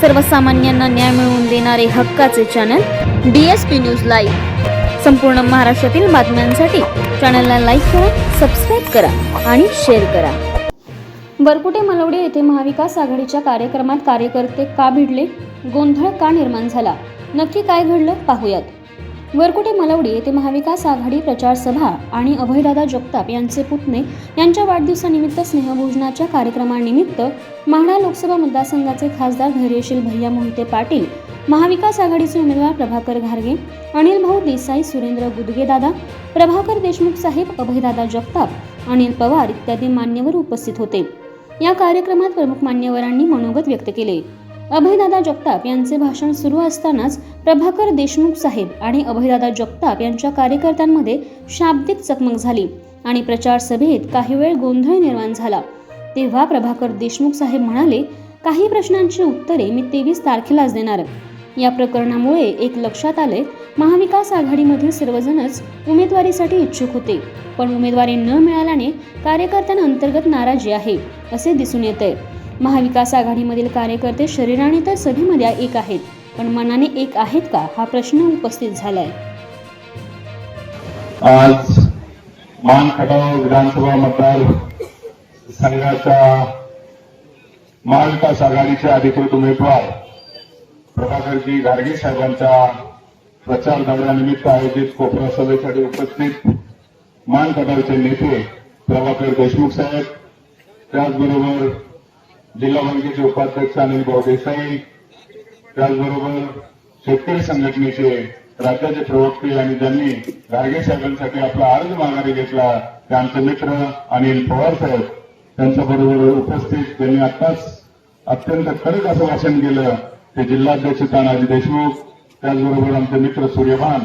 सर्वसामान्यांना न्याय मिळवून देणारे हक्काचे channel D S P news live संपूर्ण महाराष्ट्रातील बातम्यांसाठी चॅनलला लाईक करा सबस्क्राईब करा आणि शेअर करा. बरकुटे मलवडे येथे महाविकास आघाडीच्या कार्यक्रमात कार्यकर्ते का भिडले? गोंधळ का निर्माण झाला? नक्की काय घडलं? पाहूयात. वरकुटे मलवडी येथे महाविकास आघाडी प्रचार सभा आणि अभयदादा जगताप यांचे पुतणे यांच्या वाढदिवसानिमित्त स्नेहभोजनाच्या कार्यक्रमानिमित्त माढा लोकसभा मतदारसंघाचे खासदार धैर्यशील भैया मोहिते पाटील महाविकास आघाडीचे उमेदवार प्रभाकर घारगे अनिल भाऊ देसाई सुरेंद्र गुदगेदादा प्रभाकर देशमुख साहेब अभयदादा जगताप अनिल पवार इत्यादी मान्यवर उपस्थित होते. या कार्यक्रमात प्रमुख मान्यवरांनी मनोगत व्यक्त केले. अभयदादा जगताप यांचे भाषण सुरू असतानाच प्रभाकर देशमुख साहेब आणि अभयदादा जगताप यांच्या कार्यकर्त्यांमध्ये शाब्दिक चकमक झाली आणि प्रचार सभेत काही वेळ गोंधळ निर्माण झाला. तेव्हा प्रभाकर देशमुख साहेब म्हणाले काही प्रश्नांची उत्तरे मी तेवीस तारखेलाच देणार या प्रकरणामुळे एक लक्षात आले महाविकास आघाडीमधील सर्वजणच उमेदवारीसाठी इच्छुक होते. पण उमेदवारी न मिळाल्याने कार्यकर्त्यांना अंतर्गत नाराजी आहे असे दिसून येते महाविकास आघाडीमधील कार्यकर्ते शरीराने तर सभेमध्ये एक आहेत. पण मनाने एक आहेत का? हा प्रश्न उपस्थित झालाय. आज मान खटाव विधानसभा मतदार संघाच्या महाविकास आघाडीचे अधिकृत उमेदवार प्रभाकरजी गाडगे साहेबांच्या प्रचार दौऱ्यानिमित्त आयोजित कोपरा सभेसाठी उपस्थित मान खटावचे नेते प्रभाकर देशमुख साहेब त्याचबरोबर जिल्हा बँकेचे उपाध्यक्ष अनिल भाऊ देसाई त्याचबरोबर शेतकरी संघटनेचे राज्याचे प्रवक्ते आणि ज्यांनी गाडगे साहेबांसाठी आपला अर्ज माघारी घेतला ते आमचे मित्र अनिल पवार साहेब. त्यांच्याबरोबर उपस्थित त्यांनी आताच अत्यंत कडक असं भाषण केलं. ते जिल्हाध्यक्ष तानाजी देशमुख त्याचबरोबर आमचे मित्र सूर्यभान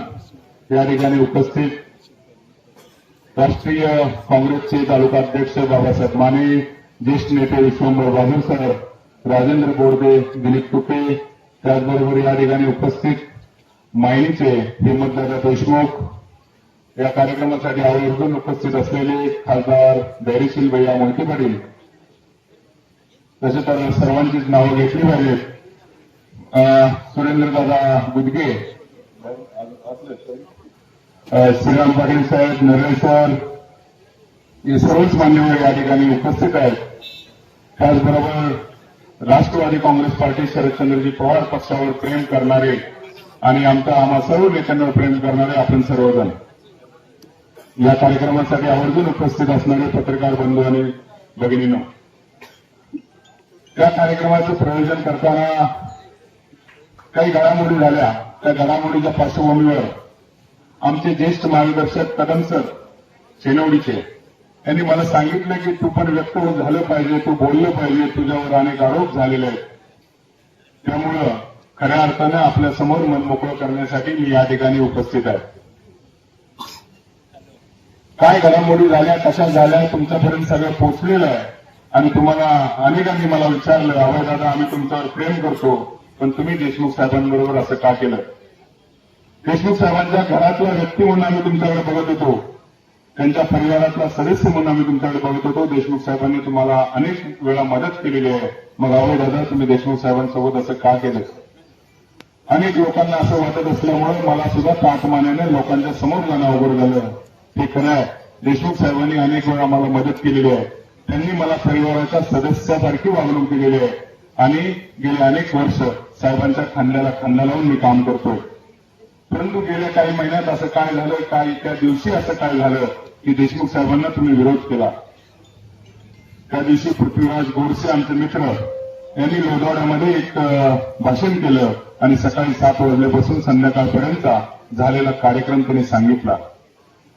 या ठिकाणी उपस्थित. राष्ट्रीय काँग्रेसचे तालुका अध्यक्ष बाबासाहेब माने ज्येष्ठ नेते विश्वंभर बहादूर सर राजेंद्र बोर्डे दिलीप तुपे त्याचबरोबर या ठिकाणी उपस्थित मायनीचे हिमंतदादा देशमुख. या कार्यक्रमासाठी आवर्जून उपस्थित असलेले खासदार धैर्यशील भैया मोहिते पाटील. तसे तर सर्वांचीच नावं घेतली पाहिजेत. सुरेंद्र दादा गुदगे. श्रीराम पाटील साहेब नरेश सर. हे सर्वच मान्यवर या ठिकाणी उपस्थित आहेत. त्याचबरोबर राष्ट्रवादी काँग्रेस पार्टी शरदचंद्रजी पवार पक्षावर प्रेम करणारे आणि आमच्या आम्हा सर्व नेत्यांवर प्रेम करणारे आपण सर्वजण. या कार्यक्रमासाठी आवर्जून उपस्थित असणारे पत्रकार बंधू आणि भगिनीनो त्या कार्यक्रमाचं प्रयोजन करताना काही घडामोडी झाल्या. त्या घडामोडीच्या पार्श्वभूमीवर आमचे ज्येष्ठ मार्गदर्शक कदम सर सेनवडीचे त्यांनी मला सांगितलं की तू पण व्यक्त झालं पाहिजे तू बोललं पाहिजे तुझ्यावर अनेक आरोप झालेले आहेत. त्यामुळं खऱ्या अर्थानं आपल्यासमोर मन मोकळं करण्यासाठी मी या ठिकाणी उपस्थित आहे. काय घडामोडी झाल्या कशा झाल्या तुमच्यापर्यंत सगळं पोचलेलं आहे. आणि तुम्हाला अनेकांनी मला विचारलं अभय दादा आम्ही तुमच्यावर प्रेम करतो पण तुम्ही देशमुख साहेबांबरोबर असं का केलं? देशमुख साहेबांच्या घरातला व्यक्ती म्हणून आम्ही तुमच्याकडे बघत होतो. त्यांच्या परिवारातला सदस्य म्हणून आम्ही तुमच्याकडे बघत होतो. देशमुख साहेबांनी तुम्हाला अनेक वेळा मदत केलेली आहे. मग अभय दादा तुम्ही देशमुख साहेबांसोबत असं का केलं? अनेक लोकांना असं वाटत असल्यामुळे मला सुद्धा ताटमान्याने लोकांच्या समोर जाणं अवघड झालं. हे खरं आहे. देशमुख साहेबांनी अनेक वेळा मला मदत केलेली आहे. त्यांनी मला परिवाराच्या सदस्यासारखी वागणूक दिलेली आहे. आणि गेले अनेक वर्ष साहेबांच्या खांद्याला खांदा लावून मी काम करतोय. परंतु गेल्या काही महिन्यात असं काय झालं काय त्या दिवशी असं काय झालं की देशमुख साहेबांना तुम्ही विरोध केला. त्या दिवशी पृथ्वीराज गोडसे आमचे मित्र यांनी लोधावड्यामध्ये एक भाषण केलं आणि सकाळी सात वाजल्यापासून संध्याकाळपर्यंत झालेला कार्यक्रम त्यांनी सांगितला.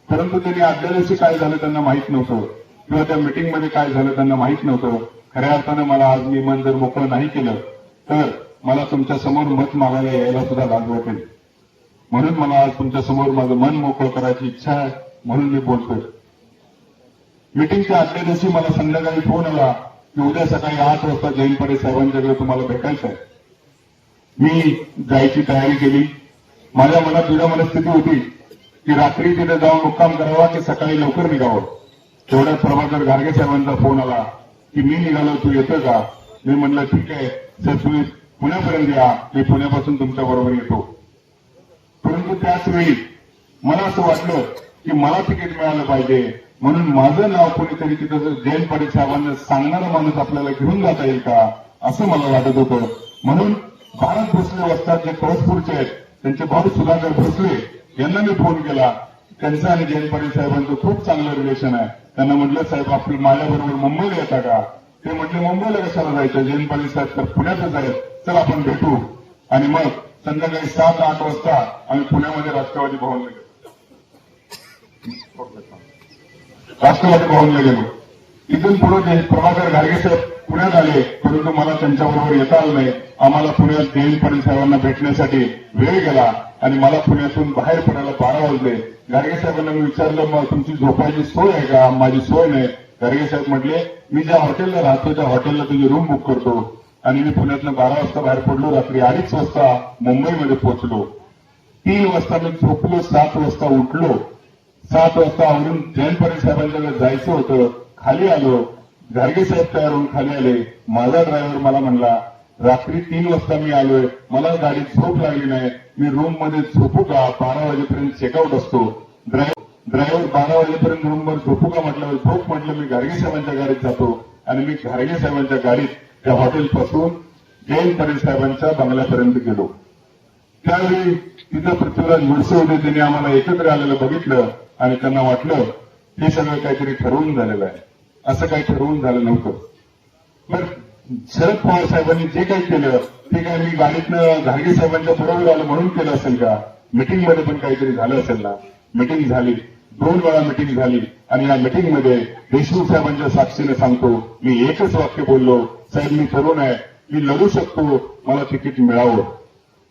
परंतु त्यांनी आदल्या दिवशी काय झालं त्यांना माहीत नव्हतं. किंवा त्या मिटिंगमध्ये काय झालं त्यांना माहीत नव्हतं. खऱ्या अर्थानं मला आज मी मन जर मोकळं नाही केलं तर मला तुमच्यासमोर मत मागायला यायला सुद्धा लाज वाटेल. म्हणून मला आज तुमच्यासमोर माझं मन मोकळं करायची इच्छा आहे म्हणून मी बोलतोय. मिटिंगच्या आदल्या दिवशी मला संध्याकाळी फोन आला की उद्या सकाळी आठ वाजता जैन साहेबांच्याकडे तुम्हाला भेटायचं आहे. मी जायची तयारी केली. माझ्या मनात तुझ्या मनस्थिती होती की रात्री तिथे जाऊन मुक्काम करावा की सकाळी लवकर निघावं. तेवढ्याच प्रभाकर गार्गे साहेबांचा फोन आला की मी निघालो तू येतो का? मी म्हणलं ठीक आहे सर तुम्ही पुण्यापर्यंत या. मी पुण्यापासून तुमच्या बरोबर येतो. परंतु त्याच वेळी मला असं वाटलं की मला तिकीट मिळालं पाहिजे. म्हणून माझं नाव कोणीतरी तिथं जयंत पाटील साहेबांना सांगणारा माणूस आपल्याला घेऊन जाता येईल का? असं मला वाटत होतं. म्हणून भारत भोसले वस्तात जे कळसपूरचे आहेत त्यांचे भाऊ सुधाकर भोसले यांना मी फोन केला. त्यांचं आणि जयंत पाटील साहेबांचं खूप चांगलं रिलेशन आहे. त्यांना म्हटलं साहेब आपलं माझ्याबरोबर मुंबईला येता का? ते म्हटले मुंबईला कशाला जायचं? जयंत पाटील साहेब तर पुण्यातच आहेत. चल आपण भेटू. आणि मग संध्याकाळी सात आठ वाजता आम्ही पुण्यामध्ये राष्ट्रवादी भवनला गेलो. राष्ट्रवादी भवनला गेलो. इथून पुढे जे प्रभाकर घाडगे साहेब पुण्यात आले परंतु मला त्यांच्याबरोबर येता आलं नाही. आम्हाला पुण्यात जयंत पाटील साहेबांना भेटण्यासाठी वेळ गेला आणि मला पुण्यातून बाहेर पडायला बारा वाजले. गाडगे साहेबांना मी विचारलं मग तुमची झोपायची सोय आहे का? माझी सोय नाही. गाडगे साहेब म्हटले मी ज्या हॉटेलला राहतो त्या हॉटेलला तुझी रूम बुक करतो. आणि मी पुण्यातनं बारा वाजता बाहेर पडलो रात्री अडीच वाजता मुंबईमध्ये पोहोचलो. तीन वाजता मी झोपलो सात वाजता उठलो. सात वाजता आवरून जयंत पाटील साहेबांच्या जायचं होतं खाली आलो. गाडगे साहेब तयार होऊन खाली आले. माझा ड्रायव्हर मला म्हणला रात्री तीन वाजता मी आलोय. मला गाडीत झोप लागली नाही. मी रूममध्ये झोपू का? बारा वाजेपर्यंत चेकआउट असतो. ड्रायव्हर बारा वाजेपर्यंत रूमवर झोपू का म्हटलं झोप म्हटलं मी गाडगे साहेबांच्या गाडीत जातो. आणि मी गाडगे साहेबांच्या गाडीत त्या हॉटेलपासून जैन पाटील साहेबांच्या बंगल्यापर्यंत गेलो. त्यावेळी तिथं पृथ्वीराज मुडसे होते त्यांनी आम्हाला एकत्र आलेलं बघितलं आणि त्यांना वाटलं हे सगळं काहीतरी ठरवून झालेलं आहे. असं काही ठरवून झालं नव्हतं. पण शरद पवार साहेबांनी जे काही केलं ते काय मी गाडीतनं घाडगे साहेबांच्या बरोबर आलं म्हणून केलं असेल का? मिटिंगमध्ये पण काहीतरी झालं असेल ना? मिटिंग झाली. दोन वेळा मिटिंग झाली. आणि या मिटिंगमध्ये देशमुख साहेबांच्या साक्षीने सांगतो मी एकच वाक्य बोललो साहेब मी तरुण आहे मी लढू शकतो मला तिकीट मिळावं.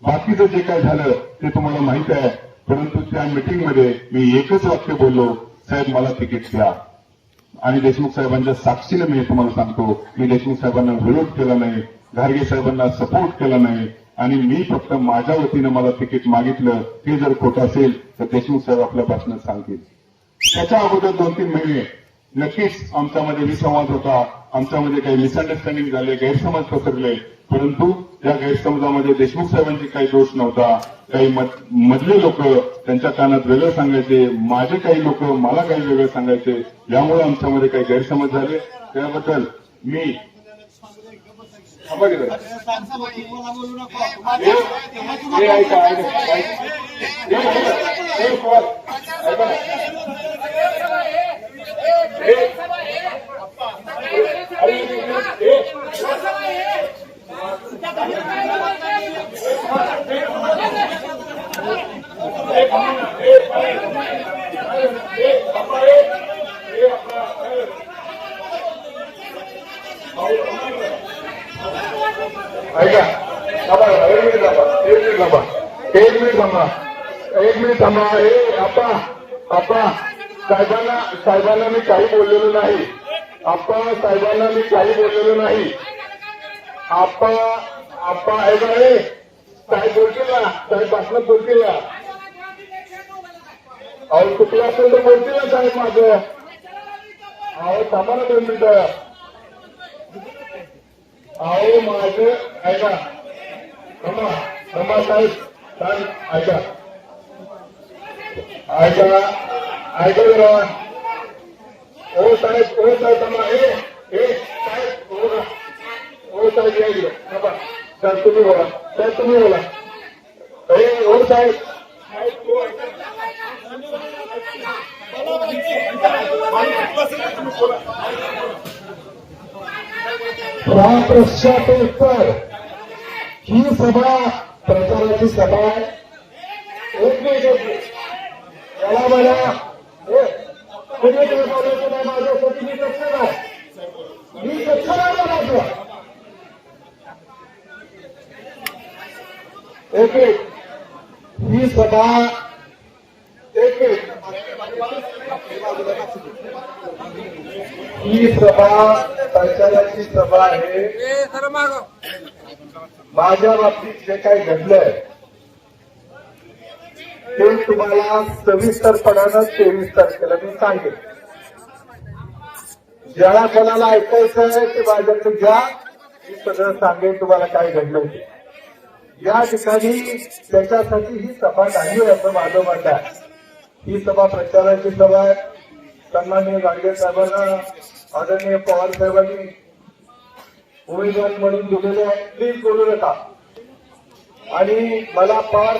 बाकीचं जे काय झालं ते तुम्हाला माहीत आहे परंतु त्या मिटिंगमध्ये मी एकच वाक्य बोललो साहेब मला तिकीट द्या. आणि देशमुख साहेबांच्या साक्षीने मी तुम्हाला सांगतो मी देशमुख साहेबांना विरोध केला नाही घारगे साहेबांना सपोर्ट केला नाही आणि मी फक्त माझ्या वतीनं मला तिकीट मागितलं ते जर खोटं असेल तर देशमुख साहेब आपल्यापासून सांगतील. त्याच्या अगोदर दोन तीन महिने नक्कीच आमच्यामध्ये विसंवाद होता. आमच्यामध्ये काही मिसअंडरस्टँडिंग झाले गैरसमज पसरले. परंतु या गैरसमजामध्ये देशमुख साहेबांची काही दोष नव्हता. काही मधले लोक त्यांच्या कानात वेगळं सांगायचे माझे काही लोक मला काही वेगळं सांगायचे. यामुळे आमच्यामध्ये काही गैरसमज झाले. त्याबद्दल मी थांबा की जरा. हे- हे ऐका, हे थांबा. एक मिनिट थांबा. एक मिनिट थांबा. एक मिनिट थांबा. एक मिनिट थांबा. हे आप्पा आप्पा साहेबांना साहेबांना मी काही बोललेलो नाही. आप्पा साहेबांना मी काही बोललेलो नाही. आप्पा आप्पा ऐका रे साहेब बोलतील ना? साहेब भाषणात बोलतील ना? अहो चुकलं असेल तर बोलतील ना साहेब माझं. अहो थांबा ना दोन मिनिटं. अहो माझं ऐका थांबा थांबा साहेब. सांग ऐका ऐका ऐका जरा ओ साहेब ओ साहेब थांबा. ए ए साहेब हो ना ओ साहेब या इकडे थांबा. साहेब तुम्ही बोला. साहेब तुम्ही बोला. ए ओ साहेब. साहेब उत्तर. ही सभा प्रचाराची सभा आहे. एक याला मला हे, नाही माझ्यासाठी मी कच्छ नाही मी नाही एक ही सभा एक ही सभा प्रचाराची सभा आहे. माझ्या बाबतीत जे काही घडलंय ते तुम्हाला सविस्तरपणानं तेवीस तारखेला मी सांगेन. ज्याला कोणाला ऐकायचं आहे ते माझ्याकडे घ्या. मी सगळं सांगेन तुम्हाला काय घडलं ते. या ठिकाणी त्याच्यासाठी ही सभा नाही असं माझं मत आहे. ही सभा प्रचाराची सभा आहे. सन्माननीय गाडगे साहेबांना आदरणीय पवार साहेबांनी उमेदवारी म्हणून दिलेले आहे. प्लीज बोलू नका आणि मला पवार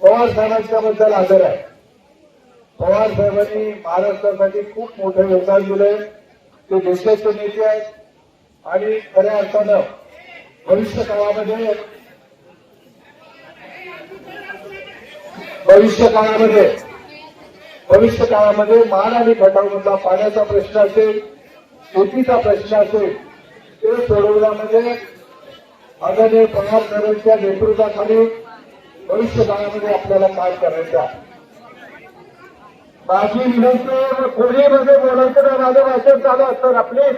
पवार साहेबांच्या बद्दल आदर आहे. पवार साहेबांनी महाराष्ट्रासाठी खूप मोठे योगदान दिले ते देशाचे नेते आहेत. आणि खऱ्या अर्थानं भविष्य काळामध्ये भविष्य काळामध्ये भविष्य काळामध्ये मान आणि खटावमधला पाण्याचा प्रश्न असेल शेतीचा प्रश्न असेल ते सोडवण्यामध्ये आदरणीय पवार साहेबांच्या नेतृत्वाखाली भविष्य काळामध्ये आपल्याला काय करायचं आहे? माझी विनंती कोणी मध्ये बोलायचं ना माझं भाषण चालू असतं ना प्लीज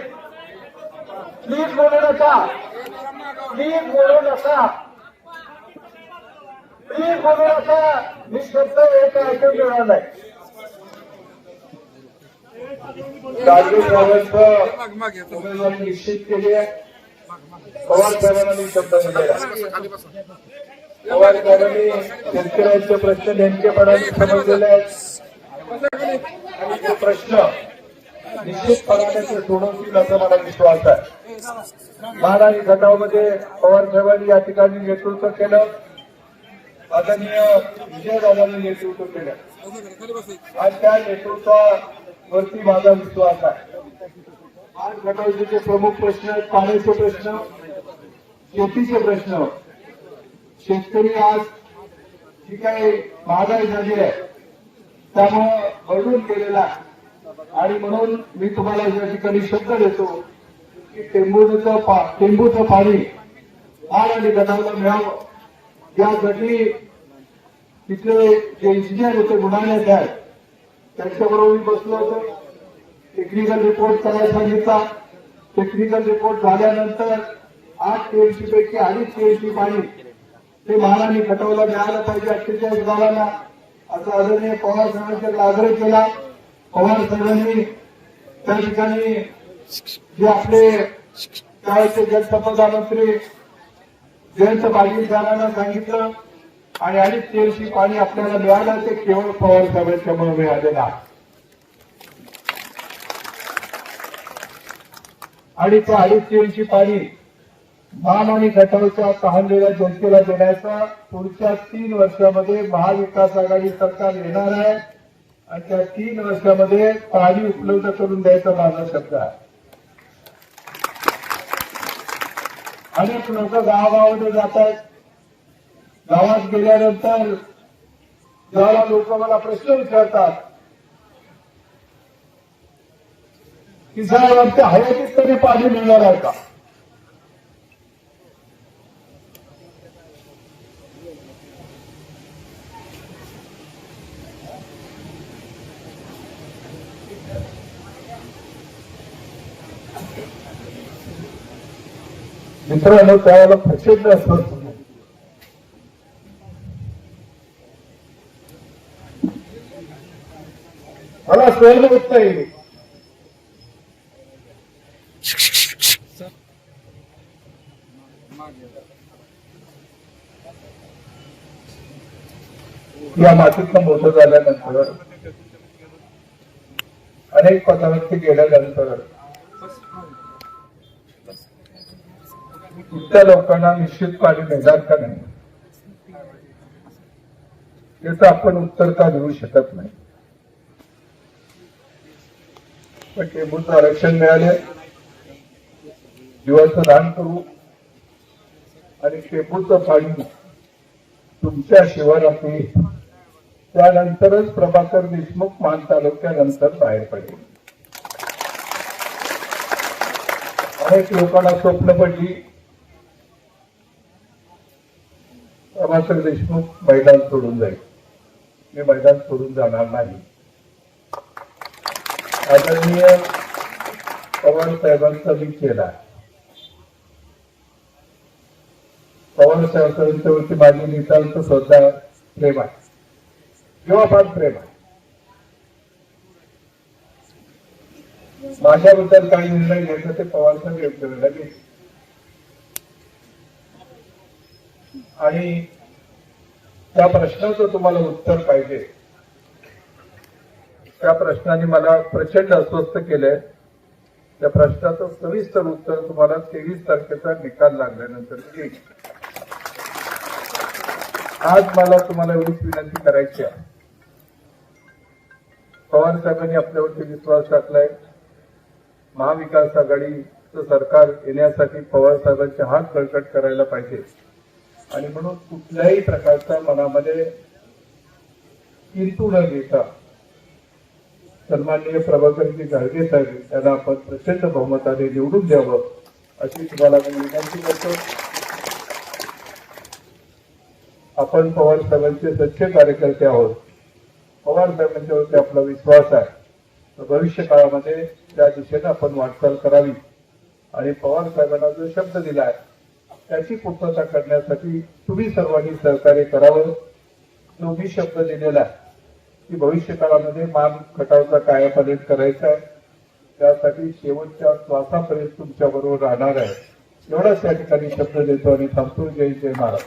प्लीज बोलू नका. प्लीज बोलू नका. प्लीज बोलू नका. मी शब्द एक ऐकून घेणार नाही. गाडगे साहेबांचं उमेदवारी निश्चित केली आहे पवार साहेबांना मी शब्द दिलेला. पवार साहेबांनी शेतकऱ्यांचे प्रश्न नेमकेपणाने समजलेले आहेत. आणि ते प्रश्न निश्चितपणाने ते सोडवतील असा मला विश्वास आहे. महाराणी गटामध्ये पवार साहेबांनी या ठिकाणी नेतृत्व केलं. आदरणीय विजयदादांनी नेतृत्व केलं. आज त्या वरती माझा विश्वास आहे. आज गटावजीचे प्रमुख प्रश्न आहेत पाण्याचे प्रश्न शेतीचे प्रश्न. शेतकरी आज जी काही महागाई झाली आहे त्यामुळं बदलून गेलेला आहे. आणि म्हणून मी तुम्हाला या ठिकाणी शब्द देतो की टेंबूचं पा टेंबूचं पाणी आड आणि गटाला मिळावं. यासाठी तिथले जे इंजिनियर होते बुलढाण्यात आहेत त्यांच्याबरोबर मी बसलो होतो. टेक्निकल रिपोर्ट करायला सांगितला. टेक्निकल रिपोर्ट झाल्यानंतर आठ टीएमसी पैकी अडीच टीएमसी पाणी ते महाराणी खटवला मिळालं पाहिजे. अठ्ठेचाळीस गावांना असं आदरणीय पवार साहेबांच्या आग्रह केला. पवार साहेबांनी त्या ठिकाणी जे आपले त्यावेळेचे जलसंपदा मंत्री जयंत पाटील साहेबांना सांगितलं. आणि अडीच टीएमसी पाणी आपल्याला मिळालं ते केवळ पवार साहेबांच्यामुळे मिळालेलं आहे. आणि त्या अडीच टीएमसी पाणी मान आणि गटावच्या तहानलेल्या जनतेला देण्याचा पुढच्या तीन वर्षामध्ये महाविकास आघाडी सरकार येणार आहे. आणि त्या तीन वर्षामध्ये पाणी उपलब्ध करून द्यायचा माझा शब्द आहे. अनेक लोक गावागावामध्ये जात आहेत. गावात गेल्यानंतर गावात लोक मला प्रश्न विचारतात की साहेब आमच्या हयातीत तरी पाणी मिळणार आहे का? मित्रांनो त्यावेळेला प्रचंड असत होतो. मला या मातीतनं मोठं झाल्यानंतर अनेक पदावरती गेल्यानंतर इथल्या लोकांना निश्चित पाणी मिळणार का नाही याचं आपण उत्तर का देऊ शकत नाही पण आरक्षण मिळाले जीवाचं दान करू आणि टेबूचं पाणी तुमच्या शिवारात येईल त्यानंतरच प्रभाकर देशमुख मान तालुक्यानंतर बाहेर पडेल. अनेक लोकांना स्वप्न पडली. प्रभाकर देशमुख मैदान सोडून जाईल. मी मैदान सोडून जाणार नाही. आदरणीय पवार साहेबांचा मी केला पवार साहेबांच्यावरती माझी नितांत श्रद्धा प्रेम आहे. किंवा फार प्रेम आहे. माझ्याबद्दल काही निर्णय घ्यायचा ते पवार साहेब योग्य वेळेला घेतील आणि त्या प्रश्नाचं तुम्हाला उत्तर पाहिजे. त्या प्रश्नाने मला प्रचंड अस्वस्थ केलंय. त्या प्रश्नाचं सविस्तर उत्तर तुम्हाला तेवीस तारखेचा निकाल लागल्यानंतर येईल आज मला तुम्हाला एवढीच विनंती करायची आहे. पवार साहेबांनी आपल्यावरती विश्वास टाकलाय. महाविकास आघाडीचं सरकार येण्यासाठी पवार साहेबांचे हात बळकट करायला पाहिजे. आणि म्हणून कुठल्याही प्रकारचा मनामध्ये किंतू न घेता सन्माननीय प्रभाकरजी गाडगे साहेब यांना आपण प्रचंड बहुमताने निवडून द्यावं अशी तुम्हाला मी विनंती करतो. आपण पवार साहेबांचे सच्चे कार्यकर्ते आहोत. पवार साहेबांच्यावरती आपला विश्वास आहे. तर भविष्य काळामध्ये त्या दिशेने आपण वाटचाल करावी. आणि पवार साहेबांना जो शब्द दिला आहे त्याची पूर्तता करण्यासाठी तुम्ही सर्वांनी सहकार्य करावं. जो मी शब्द दिलेला आहे की भविष्य काळामध्ये मान खटावचा कायापालट करायचा आहे. त्यासाठी शेवटच्या श्वासापर्यंत तुमच्या बरोबर राहणार आहे. एवढाच या ठिकाणी शब्द देतो आणि थांबतो. जय जय महाराज.